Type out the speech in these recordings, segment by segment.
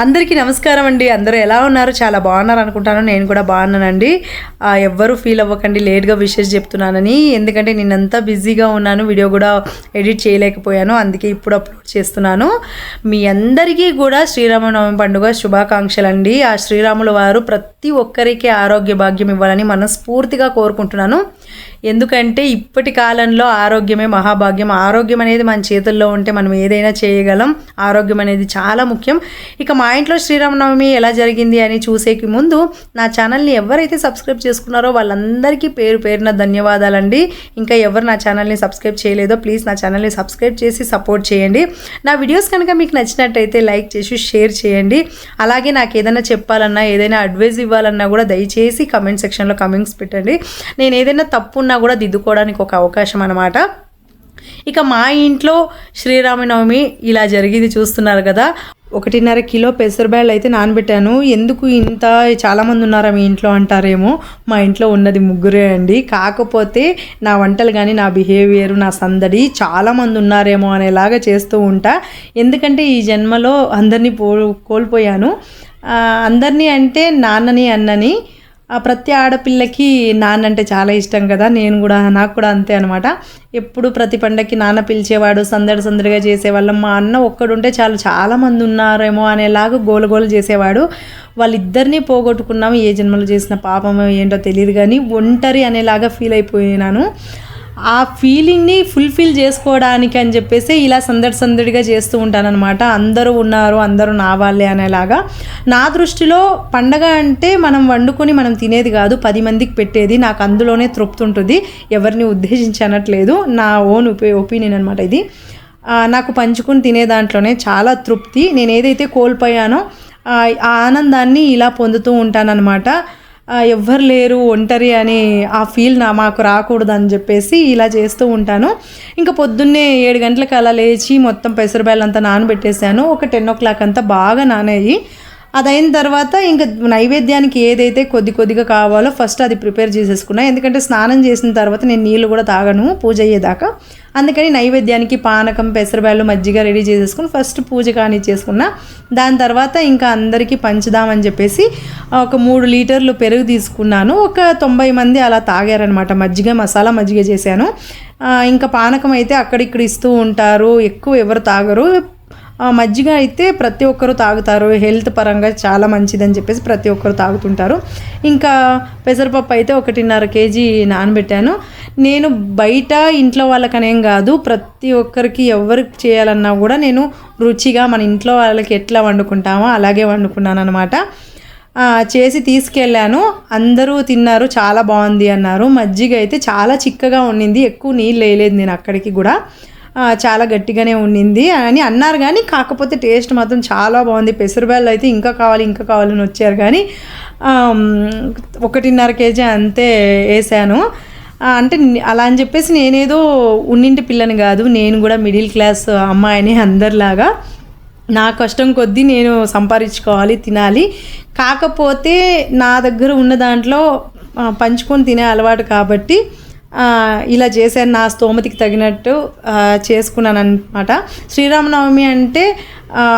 అందరికీ నమస్కారం అండి. అందరూ ఎలా ఉన్నారు? చాలా బాగున్నారు అనుకుంటాను. నేను కూడా బాగున్నానండి. ఎవ్వరూ ఫీల్ అవ్వకండి. లేట్గా విషెస్ చెప్తున్నానని. ఎందుకంటే నేనంతా బిజీగా ఉన్నాను. వీడియో కూడా ఎడిట్ చేయలేకపోయాను. అందుకే ఇప్పుడు అప్లోడ్ చేస్తున్నాను. మీ అందరికీ కూడా శ్రీరామనవమి పండుగ శుభాకాంక్షలు అండి ఆ శ్రీరాముల వారు ప్రతి ఒక్కరికి ఆరోగ్య భాగ్యం ఇవ్వాలని మనస్ఫూర్తిగా కోరుకుంటున్నాను. ఎందుకంటే ఇప్పటి కాలంలో ఆరోగ్యమే మహాభాగ్యం. ఆరోగ్యం అనేది మన చేతుల్లో ఉంటే మనం ఏదైనా చేయగలం. ఆరోగ్యం అనేది చాలా ముఖ్యం. ఇక మా ఇంట్లో శ్రీరామనవమి ఎలా జరిగింది అని చూసేకి ముందు నా ఛానల్ని ఎవరైతే సబ్స్క్రైబ్ చేసుకున్నారో వాళ్ళందరికీ పేరు పేరున ధన్యవాదాలండి. ఇంకా ఎవరు నా ఛానల్ని సబ్స్క్రైబ్ చేయలేదో ప్లీజ్ నా ఛానల్ని సబ్స్క్రైబ్ చేసి సపోర్ట్ చేయండి. నా వీడియోస్ కనుక మీకు నచ్చినట్టయితే లైక్ చేసి షేర్ చేయండి. అలాగే నాకు ఏదైనా చెప్పాలన్నా ఏదైనా అడ్వైస్ ఇవ్వాలన్నా కూడా దయచేసి కమెంట్ సెక్షన్లో కమెంట్స్ పెట్టండి. నేను ఏదైనా తప్పు ఉన్నా కూడా దిద్దుకోవడానికి ఒక అవకాశం అనమాట ఇక మా ఇంట్లో శ్రీరామనవమి ఇలా జరిగింది చూస్తున్నారు కదా. ఒకటిన్నర కిలో పెసరబ్యాళ్ళు అయితే నానబెట్టాను. ఎందుకు ఇంత చాలామంది ఉన్నారా మీ ఇంట్లో అంటారేమో. మా ఇంట్లో ఉన్నది ముగ్గురే అండి. కాకపోతే నా వంటలు కానీ నా బిహేవియర్ నా సందడి చాలామంది ఉన్నారేమో అనేలాగా చేస్తూ ఉంటా. ఎందుకంటే ఈ జన్మలో అందరినీ పో కోల్పోయాను. అందరినీ అంటే నాన్నని అన్నని ఆ ప్రతి ఆడపిల్లకి నాన్న అంటే చాలా ఇష్టం కదా నేను కూడా నాకు కూడా అంతే అనమాట ఎప్పుడు ప్రతి పండగకి నాన్న పిలిచేవాడు సందడి సందడిగా చేసేవాళ్ళం. మా అన్న ఒక్కడుంటే చాలు చాలా మంది ఉన్నారేమో అనేలాగా గోల చేసేవాడు. వాళ్ళిద్దరినీ పోగొట్టుకున్నాము ఏ జన్మలో చేసిన పాపమో ఏంటో తెలియదు కానీ ఒంటరి అనేలాగా ఫీల్ అయిపోయినాను. ఆ ఫీలింగ్ని ఫుల్ఫిల్ చేసుకోవడానికి అని చెప్పేసి ఇలా సందడి సందడిగా చేస్తూ ఉంటానన్నమాట. అందరూ ఉన్నారు అందరూ నా వాళ్ళే అనేలాగా. నా దృష్టిలో పండగ అంటే మనం వండుకొని మనం తినేది కాదు పది మందికి పెట్టేది నాకు అందులోనే తృప్తి ఉంటుంది. ఎవరిని ఉద్దేశించి అనట్లేదు నా ఓన్ ఒపీ ఒపీనియన్ అనమాట ఇది. నాకు పంచుకుని తినే దాంట్లోనే చాలా తృప్తి. నేను ఏదైతే కోల్పోయానో ఆ ఆనందాన్ని ఇలా పొందుతూ ఉంటానన్నమాట. ఎవ్వరు లేరు ఒంటరి అని ఆ ఫీల్ నా మాకు రాకూడదు అని చెప్పేసి ఇలా చేస్తూ ఉంటాను. ఇంకా పొద్దున్నే ఏడు గంటలకు అలా లేచి మొత్తం పెసరబెల్లంతా నానబెట్టేశాను. ఒక టెన్ ఓ క్లాక్ అంతా బాగా నానేయి. అది అయిన తర్వాత ఇంకా నైవేద్యానికి ఏదైతే కొద్ది కొద్దిగా కావాలో ఫస్ట్ అది ప్రిపేర్ చేసేసుకున్నా. ఎందుకంటే స్నానం చేసిన తర్వాత నేను నీళ్ళు కూడా తాగను పూజ అయ్యేదాకా. అందుకని నైవేద్యానికి పానకం పెసరబాయలు మజ్జిగ రెడీ చేసేసుకుని ఫస్ట్ పూజ కానీ చేసుకున్నా దాని తర్వాత ఇంకా అందరికీ పంచుదామని చెప్పేసి ఒక మూడు లీటర్లు పెరుగు తీసుకున్నాను. ఒక తొంభై మంది అలా తాగారనమాట మజ్జిగ మసాలా మజ్జిగ చేశాను. ఇంకా పానకం అయితే అక్కడిక్కడ ఇస్తూ ఉంటారు. ఎక్కువ ఎవరు తాగరు. మజ్జిగ అయితే ప్రతి ఒక్కరు తాగుతారు. హెల్త్ పరంగా చాలా మంచిదని చెప్పేసి ప్రతి ఒక్కరు తాగుతుంటారు. ఇంకా పెసరపప్పు అయితే ఒకటిన్నర కేజీ నానబెట్టాను. నేను బయట ఇంట్లో వాళ్ళకనేం కాదు ప్రతి ఒక్కరికి ఎవరికి చేయాలన్నా కూడా నేను రుచిగా మన ఇంట్లో వాళ్ళకి ఎట్లా వండుకుంటామో అలాగే వండుకున్నాను అనమాట చేసి తీసుకెళ్ళాను. అందరూ తిన్నారు చాలా బాగుంది అన్నారు. మజ్జిగ అయితే చాలా చిక్కగా ఉండింది ఎక్కువ నీళ్ళు వేయలేదు నేను అక్కడికి కూడా. చాలా గట్టిగానే ఉండింది అని అన్నారు కానీ కాకపోతే టేస్ట్ మాత్రం చాలా బాగుంది. పెసరబెల్లు అయితే ఇంకా కావాలి ఇంకా కావాలని వచ్చారు కానీ ఒకటిన్నర కేజీ అంతే వేసాను. అంటే అలా అని చెప్పేసి నేనేదో ఉన్నింటి పిల్లని కాదు నేను కూడా మిడిల్ క్లాస్ అమ్మాయిని అందరిలాగా. నా కష్టం కొద్దీ నేను సంపాదించుకోవాలి తినాలి. కాకపోతే నా దగ్గర ఉన్న దాంట్లో పంచుకొని తినే అలవాటు కాబట్టి ఇలా చేశాను నా స్తోమతికి తగినట్టు చేసుకున్నాను అనమాట శ్రీరామనవమి అంటే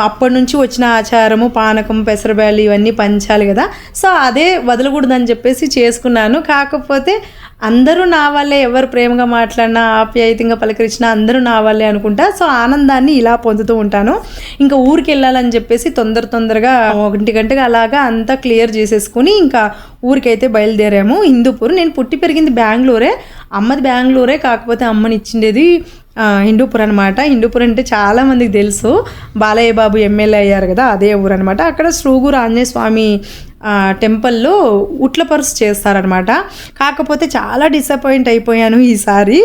అప్పటి నుంచి వచ్చిన ఆచారము పానకం పెసరబ్యాళ్ళు ఇవన్నీ పంచాలి కదా. సో అదే వదలకూడదని చెప్పేసి చేసుకున్నాను. కాకపోతే అందరూ నా వాళ్ళే ఎవరు ప్రేమగా మాట్లాడినా ఆప్యాయతంగా పలకరించినా అందరూ నా వాళ్ళే అనుకుంటా. సో ఆనందాన్ని ఇలా పొందుతూ ఉంటాను. ఇంకా ఊరికి వెళ్ళాలని చెప్పేసి తొందర తొందరగా ఒకటి గంటగా అలాగా అంతా క్లియర్ చేసేసుకుని ఇంకా ఊరికైతే బయలుదేరాము. హిందూపూర్ నేను పుట్టి పెరిగింది బెంగళూరే. అమ్మది బెంగళూరే కాకపోతే అమ్మని ఇచ్చిండేది హిందూపూర్ అనమాట హిందూపూర్ అంటే చాలామందికి తెలుసు. బాలయ్య బాబు ఎమ్మెల్యే అయ్యారు కదా అదే ఊరు అనమాట అక్కడ శ్రూగూరు ఆంజనేయ స్వామి టెంపుల్లో ఉట్లపరుసు చేస్తారనమాట కాకపోతే చాలా డిసప్పాయింట్ అయిపోయాను ఈసారి.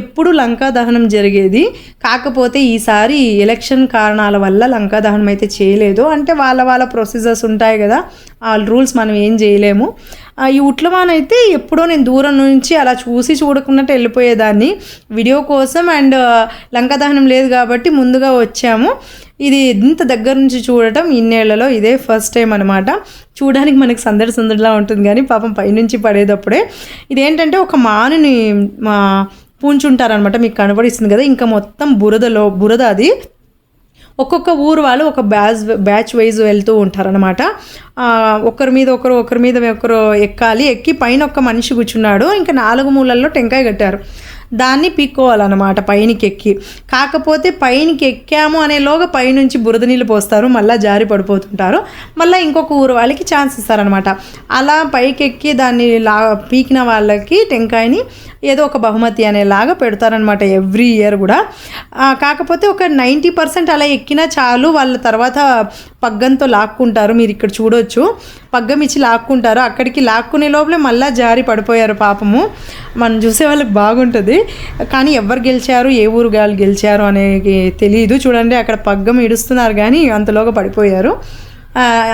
ఎప్పుడు లంకా దహనం జరిగేది. కాకపోతే ఈసారి ఎలక్షన్ కారణాల వల్ల లంకా దహనం అయితే చేయలేదు. అంటే వాళ్ళ వాళ్ళ ప్రొసీజర్స్ ఉంటాయి కదా ఆ రూల్స్ మనం ఏం చేయలేము. ఈ ఉట్లమాన్ అయితే ఎప్పుడో నేను దూరం నుంచి అలా చూసి చూడకున్నట్టు వెళ్ళిపోయేదాన్ని. వీడియో కోసం అండ్ లంకా దహనం లేదు కాబట్టి ముందుగా వచ్చాము. ఇది ఇంత దగ్గర నుంచి చూడటం ఇన్నేళ్ళలో ఇదే ఫస్ట్ టైం అనమాట చూడడానికి మనకు సందడి సందడిలా ఉంటుంది కానీ పాపం పైనుంచి పడేటప్పుడే. ఇదేంటంటే ఒక మానుని మా పూంచుంటారనమాట మీకు కనబడిస్తుంది కదా ఇంకా మొత్తం బురదలో బురద అది. ఒక్కొక్క ఊరు వాళ్ళు ఒక బ్యాచ్ బ్యాచ్ వైజ్ వెళ్తూ ఉంటారనమాట ఒకరి మీద ఒకరు ఒకరి మీద ఒకరు ఎక్కాలి. ఎక్కి పైన ఒక మనిషి కూర్చున్నాడు. ఇంకా నాలుగు మూలల్లో టెంకాయ కట్టారు. దాన్ని పీక్కోవాలన్నమాట పైనకి ఎక్కి కాకపోతే పైనకి ఎక్కాము అనేలోగా పైనుంచి బురద నీళ్ళు పోస్తారు మళ్ళీ జారి పడిపోతుంటారు. మళ్ళీ ఇంకొక ఊరు వాళ్ళకి ఛాన్స్ ఇస్తారనమాట అలా పైకి ఎక్కి దాన్ని లా పీకిన వాళ్ళకి టెంకాయని ఏదో ఒక బహుమతి అనేలాగా పెడతారనమాట ఎవ్రీ ఇయర్ కూడా. కాకపోతే ఒక నైంటీ పర్సెంట్ అలా ఎక్కినా చాలు వాళ్ళ తర్వాత పగ్గంతో లాక్కుంటారు మీరు ఇక్కడ చూడొచ్చు. పగ్గం ఇచ్చి లాక్కుంటారు. అక్కడికి లాక్కునే లోపలే మళ్ళీ జారి పడిపోయారు పాపము. మనం చూసే వాళ్ళకి బాగుంటుంది. కానీ ఎవరు గెలిచారు ఏ ఊరు వాళ్ళు గెలిచారు అనేది తెలియదు చూడండి అక్కడ పగ్గం ఇడుస్తున్నారు కానీ అంతలోగా పడిపోయారు.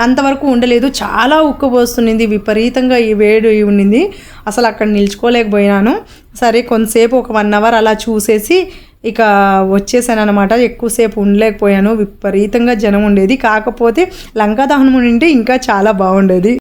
అంతవరకు ఉండలేదు. చాలా ఉక్కబోస్తుంది విపరీతంగా ఈ వేడి ఉండింది అసలు అక్కడ నిల్చుకోలేకపోయినాను. సరే కొంతసేపు ఒక వన్ అవర్ అలా చూసేసి ఇక వచ్చేసాను అనమాట ఎక్కువసేపు ఉండలేకపోయాను. విపరీతంగా జనం ఉండేది. కాకపోతే లంకా దహనం ఉంటే ఇంకా చాలా బాగుండేది.